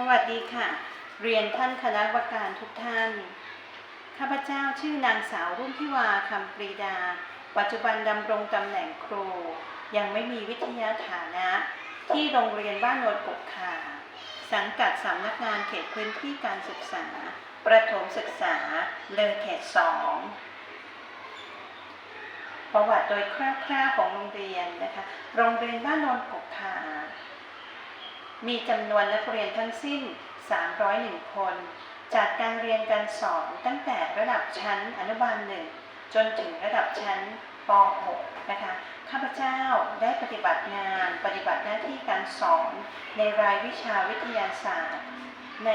สวัสดีค่ะ เรียนท่านคณะกรรมการทุกท่าน ข้าพเจ้าชื่อนางสาวรุ่งพิวาคำปรีดา ปัจจุบันดำรงตำแหน่งครู ยังไม่มีวิทยาฐานะ ที่โรงเรียนบ้านโนนกกขาสังกัดสำนักงานเขตพื้นที่การศึกษา ประถมศึกษา เลยเขตสองประวัติโดยคร่าวๆของโรงเรียนนะคะ โรงเรียนบ้านโนนกกขา มีจำนวนนักเรียนทั้งสิ้น 301 คน จากการเรียนการสอนตั้งแต่ระดับชั้นอนุบาลหนึ่งจนถึงระดับชั้นป .6 นะคะ ข้าพเจ้าได้ปฏิบัติงานปฏิบัติหน้าที่การสอนในรายวิชาวิทยาศาสตร์ ใน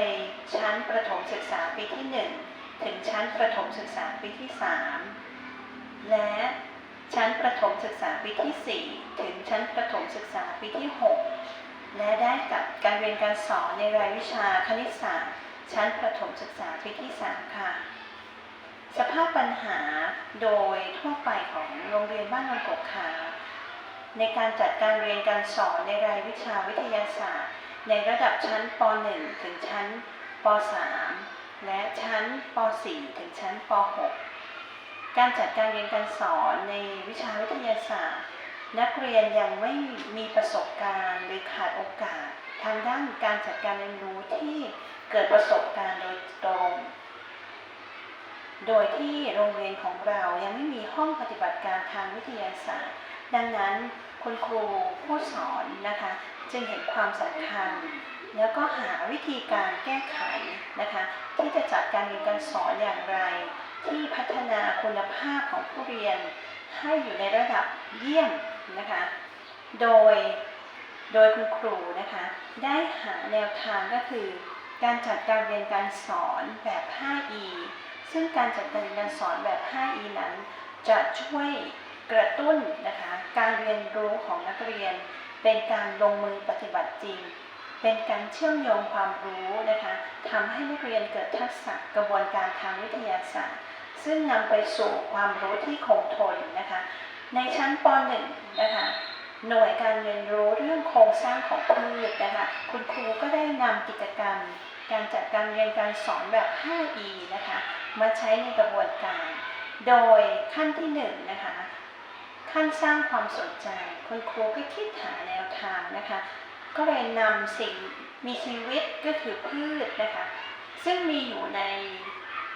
ชั้นประถมศึกษาปีที่ 1 ถึงชั้นประถมศึกษาปีที่ 3 และชั้นประถมศึกษาปีที่ 4 ถึงชั้นประถมศึกษาปีที่ 6 และได้กับการเรียนการสอนในรายวิชาคณิตศาสตร์ ชั้นประถมศึกษาปีที่ 3 ค่ะ สภาพปัญหาโดยทั่วไปของโรงเรียนบ้านนนกกขาในการจัดการเรียนการสอนในรายวิชาวิทยาศาสตร์ ในระดับชั้นป .1 ถึงชั้นป .3 และชั้นป .4 ถึงชั้นป .6 การจัดการเรียนการสอนในวิชาวิทยาศาสตร์ นักเรียนยังไม่มีประสบการณ์หรือขาดโอกาส ทางด้านการจัดการเรียนรู้ที่เกิดประสบการณ์โดยตรง โดยที่โรงเรียนของเรายังไม่มีห้องปฏิบัติการทางวิทยาศาสตร์ ดังนั้นคุณครูผู้สอนนะคะจึงเห็นความสำคัญแล้วก็หาวิธีการแก้ไขนะคะที่จะจัดการเรียนการสอนอย่างไร ที่พัฒนาคุณภาพของผู้เรียนให้อยู่ในระดับเยี่ยม นะคะ โดย โดยคุณครูนะคะ ได้หาแนวทางก็คือ การจัดการเรียนการสอนแบบ 5E ซึ่งการจัดการเรียนการสอนแบบ 5E นั้น จะช่วยกระตุ้นนะคะ การเรียนรู้ของนักเรียน เป็นการลงมือปฏิบัติจริง เป็นการเชื่อมโยงความรู้นะคะทำให้นักเรียนเกิดทักษะกระบวนการทางวิทยาศาสตร์ ซึ่งนำไปสู่ความรู้ที่คงทนนะคะ ในชั้นป .1 นะคะหน่วยการเรียนรู้เรื่องโครงสร้างของพืชนะคะคุณครูก็ได้นำกิจกรรม การจัดการเรียนการสอนแบบ 5E นะคะมาใช้ในกระบวนการ โดยขั้นที่1นงนะคะขั้นสร้างความสนใจ คุณครูก็คิดหาแนวทางนะคะก็เลยนำสิ่งมีชีวิตก็คือพืชนะคะซึ่งมีอยู่ใน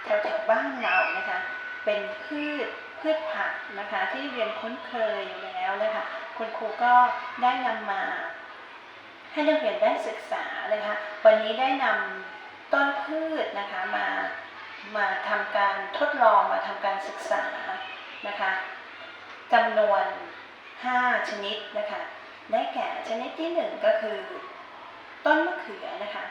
แถวๆบ้านเรานะคะเป็นพืช พืชผักนะคะที่เรียนคุ้นเคยอยู่แล้วนะคะคุณครูก็ได้นำมาให้นักเรียนได้ศึกษาเลยค่ะวันนี้ได้นำต้นพืชนะคะมามาทำการทดลองมาทำการศึกษานะคะจำนวน 5 ชนิดนะคะได้แก่ชนิดที่ 1 ก็คือ ต้นมะเขือนะคะ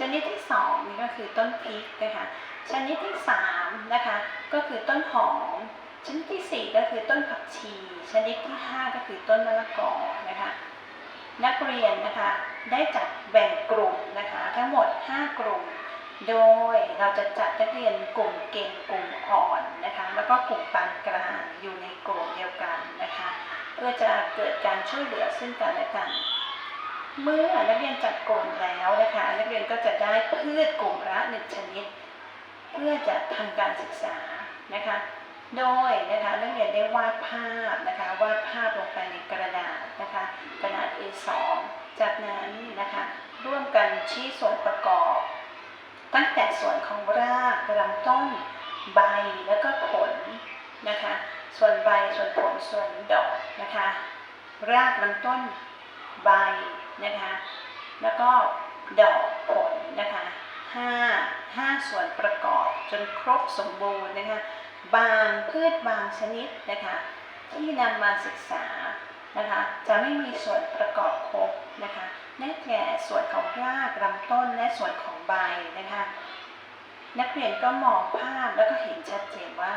ชนิดที่2นี่ก็คือต้นพริกนะคะชนิดที่3นะคะก็คือต้นหอม ชนิดที่ 4 ก็คือต้นผักชี ชนิดที่ 5 ก็คือต้นมะละกอนะคะ นักเรียนนะคะได้จัดแบ่งกลุ่มนะคะทั้งหมด 5 กลุ่ม โดยเราจะจัดนักเรียนกลุ่มเก่งกลุ่มอ่อนนะคะแล้วก็กลุ่มปานกลางอยู่ในกลุ่มเดียวกันนะคะเพื่อจะเกิดการช่วยเหลือซึ่งกันและกัน เมื่อนักเรียนจัดกลุ่มแล้วนะคะนักเรียนก็จะได้พืชกลุ่มละหนึ่งชนิด เพื่อจะทำการศึกษานะคะ โดยนะคะนักเรียนได้วาดภาพนะคะวาดภาพลงไปในกระดาษนะคะกระดาษ A2 จากนั้นนะคะร่วมกันชี้ส่วนประกอบ ตั้งแต่ส่วนของรากลำต้นใบแล้วก็ผลนะคะส่วนใบส่วนผลส่วนดอกนะคะรากลำต้นใบนะคะแล้วก็ดอกผลนะคะห้าห้าส่วนประกอบจนครบสมบูรณ์นะคะ บางพืชบางชนิดนะคะที่นำมาศึกษานะคะจะไม่มีส่วนประกอบครบนะคะได้แก่ส่วนของรากลำต้นและส่วนของใบนะคะนักเรียนก็มองภาพแล้วก็เห็นชัดเจนว่า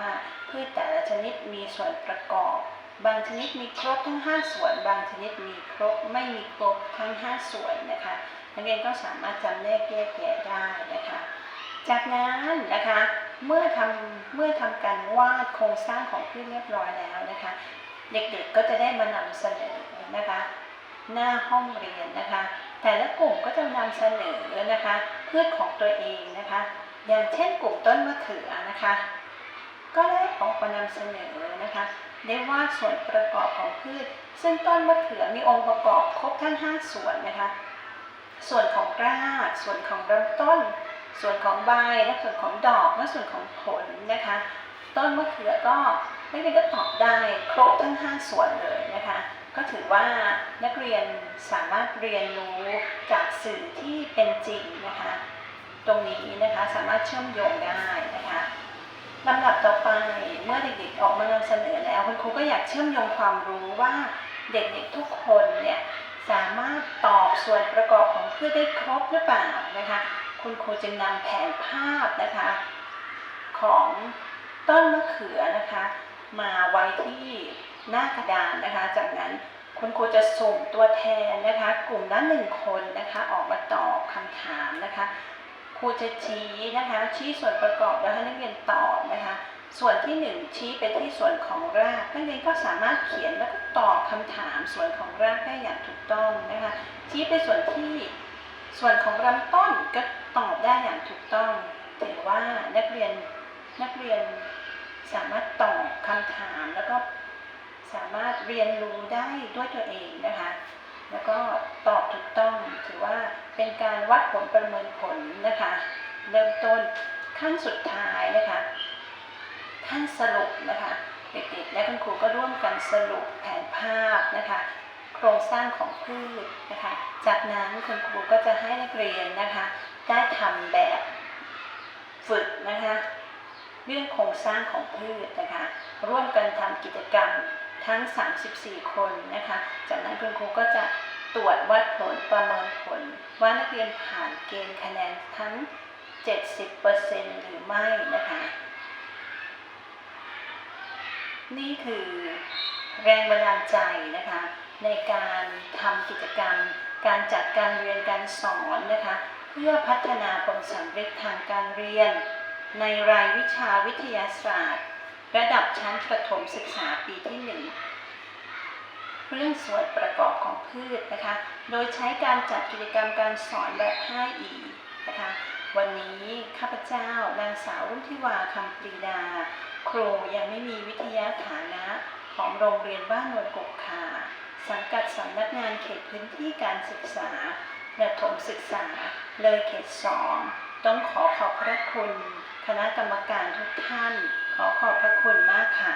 พืชแต่ละชนิดมีส่วนประกอบ บางชนิดมีครบทั้ง 5 ส่วน บางชนิดมีครบไม่มีครบทั้ง 5 ส่วนนะคะนักเรียนก็สามารถจำแนกแยกแยะได้นะคะ จากนั้นนะคะ เมื่อทำเมื่อทำการวาดโครงสร้างของพืชเรียบร้อยแล้วนะคะ เด็กๆก็จะได้มานำเสนอนะคะ หน้าห้องเรียนนะคะ แต่ละกลุ่มก็จะนำเสนอนะคะพืชของตัวเองนะคะ อย่างเช่นกลุ่มต้นมะเขือนะคะ ก็ได้ออกมานำเสนอนะคะได้ว่าส่วนประกอบของพืช ซึ่งต้นมะเขือมีองค์ประกอบครบทั้ง 5 ส่วนนะคะ ส่วนของรากส่วนของลำต้น ส่วนของใบและส่วนของดอกและส่วนของผลนะคะ ต้นมะเขือก็นักเรียนก็ตอบได้ครบทั้ง 5 ส่วนเลยนะคะ ก็ถือว่านักเรียนสามารถเรียนรู้จากสื่อที่เป็นจริงนะคะ ตรงนี้นะคะสามารถเชื่อมโยงได้นะคะลำดับต่อไปเมื่อเด็กๆออกมานำเสนอแล้วคุณครูก็อยากเชื่อมโยงความรู้ว่าเด็กๆทุกคนเนี่ยสามารถตอบส่วนประกอบของพืชได้ครบหรือเปล่านะคะ คุณครูจึงนำแผนภาพนะคะ ของต้นมะเขือนะคะ มาไว้ที่หน้ากระดานนะคะ จากนั้นคุณครูจะส่งตัวแทนนะคะ กลุ่มละหนึ่งคนนะคะ ออกมาตอบคำถามนะคะครูจะชี้นะคะชี้ส่วนประกอบแล้วให้นักเรียนตอบนะคะ ส่วนที่หนึ่งชี้ไปที่ส่วนของรากนักเรียนก็สามารถเขียนแล้วก็ตอบคำถามส่วนของรากได้อย่างถูกต้องนะคะ ชี้ไปส่วนที่ ส่วนของลำต้นก็ตอบได้อย่างถูกต้องถือว่านักเรียนนักเรียนสามารถตอบคำถามแล้วก็สามารถเรียนรู้ได้ด้วยตัวเองนะคะ แล้วก็ตอบถูกต้องถือว่าเป็นการวัดผลประเมินผลนะคะ เริ่มต้นขั้นสุดท้ายนะคะขั้นสรุปนะคะ เด็กๆและคุณครูก็ร่วมกันสรุปแผนภาพนะคะ โครงสร้างของพืชนะคะ จากนั้นคุณครูก็จะให้นักเรียนนะคะ ได้ทำแบบฝึกนะคะเรื่องโครงสร้างของพืชนะคะ ร่วมกันทำกิจกรรมทั้ง 34 คนนะคะ จากนั้นคุณครูก็จะตรวจวัดผลประเมินผล ว่านักเรียนผ่านเกณฑ์คะแนนทั้ง 70%หรือไม่นะคะ นี่คือแรงบันดาลใจนะคะ ในการทำกิจกรรม การจัดการเรียนการสอนนะคะ เพื่อพัฒนาผลสำเร็จทางการเรียน ในรายวิชาวิทยาศาสตร์ ระดับชั้นประถมศึกษาปีที่หนึ่งเรื่องส่วนประกอบของพืชนะคะ โดยใช้การจัดกิจกรรมการสอนแบบ 5E นะคะ วันนี้ข้าพเจ้านางสาวรุ่งทิวาคำปรีดา ครูยังไม่มีวิทยาฐานะของโรงเรียนบ้านโนนกกคา สังกัดสำนักงานเขตพื้นที่การศึกษาประถมศึกษา เลยเขตสองต้องขอขอบพระคุณ คณะกรรมการทุกท่าน ขอขอบพระคุณมากค่ะ